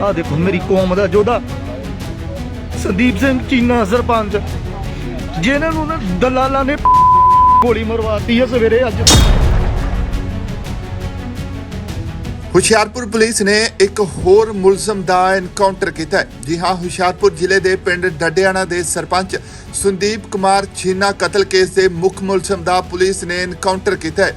ਆ ਦੇਖੋ ਮੇਰੀ ਕੌਮ ਦਾ ਯੋਧਾ ਸੰਦੀਪ ਸਿੰਘ ਚੀਨਾ ਸਰਪੰਚ ਜਿਨ੍ਹਾਂ ਨੂੰ ਨਾ ਦਲਾਲਾਂ ਨੇ ਗੋਲੀ ਮਰਵਾਤੀ ਹੈ ਸਵੇਰੇ ਅੱਜ। ਹੁਸ਼ਿਆਰਪੁਰ ਪੁਲਿਸ ਨੇ ਇੱਕ ਹੋਰ ਮੁਲਜ਼ਮ ਦਾ ਐਨਕਾਊਂਟਰ ਕੀਤਾ ਹੈ। ਜੀ ਹਾਂ, ਹੁਸ਼ਿਆਰਪੁਰ ਜ਼ਿਲ੍ਹੇ ਦੇ ਪਿੰਡ ਡੱਡਿਆਣਾ ਦੇ ਸਰਪੰਚ ਸੰਦੀਪ ਕੁਮਾਰ ਛੀਨਾ ਕਤਲ ਕੇਸ ਦੇ ਮੁੱਖ ਮੁਲਜ਼ਮ ਦਾ ਪੁਲਿਸ ਨੇ ਐਨਕਾਊਂਟਰ ਕੀਤਾ ਹੈ।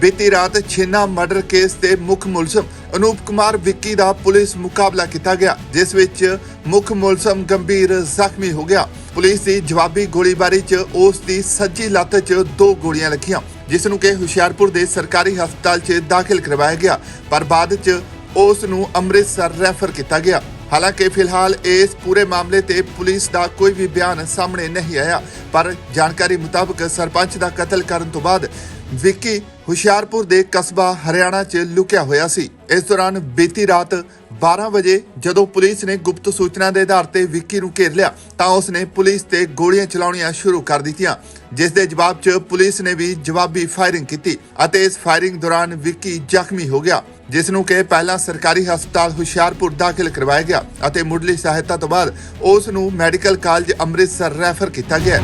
ਬੀਤੀ ਰਾਤ ਛੇਨਾ ਮਰਡਰ ਕੇਸ ਦੇ ਮੁੱਖ ਮੁਲਜ਼ਮ ਅਨੂਪ ਕੁਮਾਰ ਵਿੱਕੀ ਦਾ ਪੁਲਿਸ ਮੁਕਾਬਲਾ ਕੀਤਾ ਗਿਆ, ਜਿਸ ਵਿੱਚ ਮੁੱਖ ਮੁਲਜ਼ਮ ਗੰਭੀਰ ਜ਼ਖਮੀ ਹੋ ਗਿਆ। ਪੁਲਿਸ ਦੀ ਜਵਾਬੀ ਗੋਲੀਬਾਰੀ 'ਚ ਉਸ ਦੀ ਸੱਜੀ ਲੱਤ 'ਚ ਦੋ ਗੋਲੀਆਂ ਲੱਗੀਆਂ, ਜਿਸ ਨੂੰ ਕਿ ਹੁਸ਼ਿਆਰਪੁਰ ਦੇ ਸਰਕਾਰੀ ਹਸਪਤਾਲ 'ਚ ਦਾਖਲ ਕਰਵਾਇਆ ਗਿਆ, ਪਰ ਬਾਅਦ 'ਚ ਉਸ ਨੂੰ ਅੰਮ੍ਰਿਤਸਰ ਰੈਫਰ ਕੀਤਾ ਗਿਆ। ਹਾਲਾਂਕਿ, ਫਿਲਹਾਲ ਇਸ ਪੂਰੇ ਮਾਮਲੇ ਤੇ ਪੁਲਿਸ ਦਾ ਕੋਈ ਵੀ ਬਿਆਨ ਸਾਹਮਣੇ ਨਹੀਂ ਆਇਆ, ਪਰ ਜਾਣਕਾਰੀ ਮੁਤਾਬਕ ਸਰਪੰਚ ਦਾ ਕਤਲ ਕਰਨ ਤੋਂ ਬਾਅਦ ਵਿੱਕੀ ਹੁਸ਼ਿਆਰਪੁਰ ਦੇ ਕਸਬਾ ਹਰਿਆਣਾ 'ਚ ਲੁਕਿਆ ਹੋਇਆ ਸੀ। ਇਸ ਦੌਰਾਨ ਬੀਤੀ ਰਾਤ 12 ਵਜੇ ਜਦੋਂ ਪੁਲਿਸ ਨੇ ਗੁਪਤ ਸੂਚਨਾ ਦੇ ਆਧਾਰ ਤੇ ਵਿੱਕੀ ਨੂੰ ਘੇਰ ਲਿਆ, ਤਾਂ ਉਸ ਨੇ ਪੁਲਿਸ ਤੇ ਗੋਲੀਆਂ ਚਲਾਉਣੀਆਂ ਸ਼ੁਰੂ ਕਰ ਦਿੱਤੀਆਂ। ਜਿਸ ਦੇ ਜਵਾਬ 'ਚ ਪੁਲਿਸ ਨੇ ਵੀ ਜਵਾਬੀ ਫਾਇਰਿੰਗ ਕੀਤੀ ਅਤੇ ਇਸ ਫਾਇਰਿੰਗ ਦੌਰਾਨ ਵਿੱਕੀ ਜ਼ਖਮੀ ਹੋ ਗਿਆ, ਜਿਸ ਨੂੰ ਕਿ ਪਹਿਲਾਂ ਸਰਕਾਰੀ ਹਸਪਤਾਲ ਹੁਸ਼ਿਆਰਪੁਰ ਦਾਖਲ ਕਰਵਾਇਆ ਗਿਆ ਅਤੇ ਮੁੱਢਲੀ ਸਹਾਇਤਾ ਤੋਂ ਬਾਅਦ ਉਸ ਨੂੰ ਮੈਡੀਕਲ ਕਾਲਜ ਅੰਮ੍ਰਿਤਸਰ ਰੈਫਰ ਕੀਤਾ ਗਿਆ।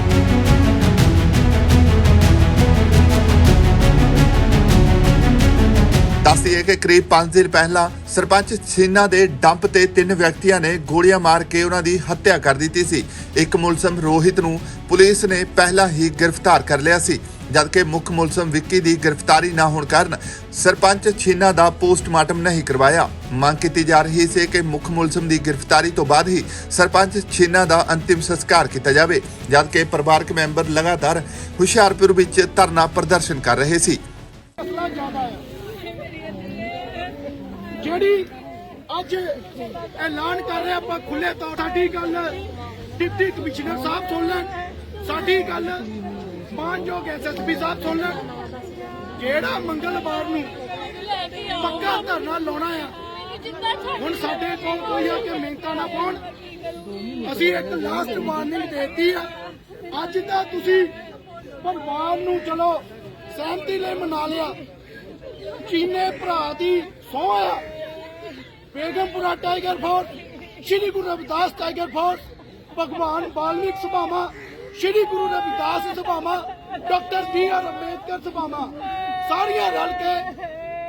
ਦੱਸਦੀ ਹੈ ਕਿ ਕਰੀਬ 5 ਦਿਨ ਪਹਿਲਾਂ ਸਰਪੰਚ ਛੀਨਾ ਦੇ ਡੰਪ ਤੇ ਤਿੰਨ ਵਿਅਕਤੀਆਂ ਨੇ ਗੋਲੀਆਂ ਮਾਰ ਕੇ ਉਹਨਾਂ ਦੀ ਹੱਤਿਆ ਕਰ ਦਿੱਤੀ ਸੀ। ਇੱਕ ਮੁਲਜ਼ਮ ਰੋਹਿਤ ਨੂੰ ਪੁਲਿਸ ਨੇ ਪਹਿਲਾਂ ਹੀ ਗ੍ਰਿਫਤਾਰ ਕਰ ਲਿਆ ਸੀ, ਜਦਕਿ ਮੁੱਖ ਮੁਲਜ਼ਮ ਵਿੱਕੀ ਦੀ ਗ੍ਰਿਫਤਾਰੀ ਨਾ ਹੋਣ ਕਾਰਨ ਸਰਪੰਚ ਛੀਨਾ ਦਾ ਪੋਸਟਮਾਰਟਮ ਨਹੀਂ ਕਰਵਾਇਆ। ਮੰਗ ਕੀਤੀ ਜਾ ਰਹੀ ਸੀ ਕਿ ਮੁੱਖ ਮੁਲਜ਼ਮ ਦੀ ਗ੍ਰਿਫਤਾਰੀ ਤੋਂ ਬਾਅਦ ਹੀ ਸਰਪੰਚ ਛੀਨਾ ਦਾ ਅੰਤਿਮ ਸੰਸਕਾਰ ਕੀਤਾ ਜਾਵੇ, ਜਦਕਿ ਪਰਿਵਾਰਕ ਮੈਂਬਰ ਲਗਾਤਾਰ ਹੁਸ਼ਿਆਰਪੁਰ ਵਿੱਚ ਧਰਨਾ ਪ੍ਰਦਰਸ਼ਨ ਕਰ ਰਹੇ ਸੀ। ਜਿਹੜੀ ਅੱਜ ਐਲਾਨ ਕਰ ਰਹੇ ਆਪਾਂ ਖੁੱਲੇ ਤੌਰ ਸਾਡੀ ਗੱਲ ਡਿਪਟੀ ਕਮਿਸ਼ਨਰ ਸਾਹਿਬ ਸੁਣ ਲੈਣ, ਸਾਡੀ ਗੱਲ ਮਾਨਯੋਗ ਐਸਐਸਪੀ ਸਾਹਿਬ ਸੁਣ ਲੈਣ। ਜਿਹੜਾ ਮੰਗਲਵਾਰ ਨੂੰ ਪੱਕਾ ਧਰਨਾ ਲਾਉਣਾ ਆ, ਹੁਣ ਸਾਡੇ ਕੋਲ ਕੋਈ ਆ ਕਿ ਮਿਹਨਤਾਂ ਨਾ ਪਾਉਣ। ਅਸੀਂ ਇੱਕ ਲਾਸਟ ਵਾਰਨਿੰਗ ਦੇਤੀ ਆ, ਅੱਜ ਤਾਂ ਤੁਸੀਂ ਪਰਿਵਾਰ ਨੂੰ ਚਲੋ, ਸਹਿਮਤੀ ਲਈ ਮਨਾ ਲਿਆ। ਚੀਨੇ ਭਰਾ ਦੀ ਸਹੁੰ ਆ। Begampura tiger force Shri Guru Ravidas tiger force Bhagwan Valmiki ਸਭਾਵਾਂ, ਸ਼੍ਰੀ ਗੁਰੂ ਰਵਿਦਾਸ ਸਭਾਵਾਂ, ਡਾਕਟਰ ਬੀ ਆਰ ਅੰਬੇਦਕਰ ਸਭਾਵਾਂ, ਸਾਰੀਆਂ ਰਲ ਕੇ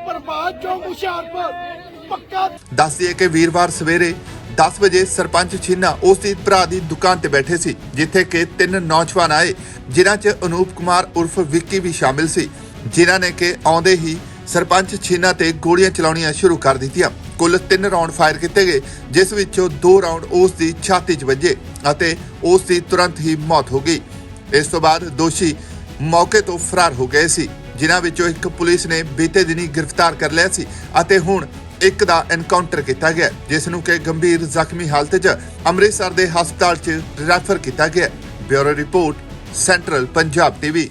ਪ੍ਰਭਾਤ ਚੌਕ ਹੁਸ਼ਿਆਰਪੁਰ, ਪੱਕਾ ਦੱਸਦੀ ਹੈ ਕਿ ਵੀਰਵਾਰ ਸਵੇਰੇ 10 ਵਜੇ ਸਰਪੰਚ ਛੀਨਾ ਉਸ ਦੀ ਭਰਾ ਦੀ ਦੁਕਾਨ ਤੇ ਬੈਠੇ ਸੀ, ਜਿੱਥੇ ਕਿ ਤਿੰਨ ਨੌਜਵਾਨ ਆਏ, ਜਿਨ੍ਹਾਂ 'ਚ ਅਨੂਪ ਕੁਮਾਰ ਉਰਫ ਵਿੱਕੀ ਵੀ ਸ਼ਾਮਿਲ ਸੀ, ਜਿਨ੍ਹਾਂ ਨੇ ਕਿ ਆਉਂਦੇ ਹੀ ਸਰਪੰਚ ਛੀਨਾ ਤੇ ਗੋਲੀਆਂ ਚਲਾਉਣੀਆਂ ਸ਼ੁਰੂ ਕਰ ਦਿੱਤੀਆਂ। ਕੁੱਲ 3 ਰਾਉਂਡ ਫਾਇਰ ਕੀਤੇ ਗਏ, ਜਿਸ ਵਿੱਚੋਂ 2 ਰਾਉਂਡ ਉਸ ਦੀ ਛਾਤੀ 'ਚ ਵੱਜੇ ਅਤੇ ਉਸ ਦੀ ਤੁਰੰਤ ਹੀ ਮੌਤ ਹੋ ਗਈ। ਇਸ ਤੋਂ ਬਾਅਦ ਦੋਸ਼ੀ ਮੌਕੇ ਤੋਂ ਫਰਾਰ ਹੋ ਗਏ ਸੀ, ਜਿਨ੍ਹਾਂ ਵਿੱਚੋਂ ਇੱਕ ਪੁਲਿਸ ਨੇ ਬੀਤੇ ਦਿਨੀ ਗ੍ਰਿਫਤਾਰ ਕਰ ਲਿਆ ਸੀ ਅਤੇ ਹੁਣ ਇੱਕ ਦਾ ਐਨਕਾਊਂਟਰ ਕੀਤਾ ਗਿਆ, ਜਿਸ ਨੂੰ ਕਿ ਗੰਭੀਰ ਜ਼ਖਮੀ ਹਾਲਤ 'ਚ ਅੰਮ੍ਰਿਤਸਰ ਦੇ ਹਸਪਤਾਲ 'ਚ ਰੈਫਰ ਕੀਤਾ ਗਿਆ। Bureau report, central Punjab TV.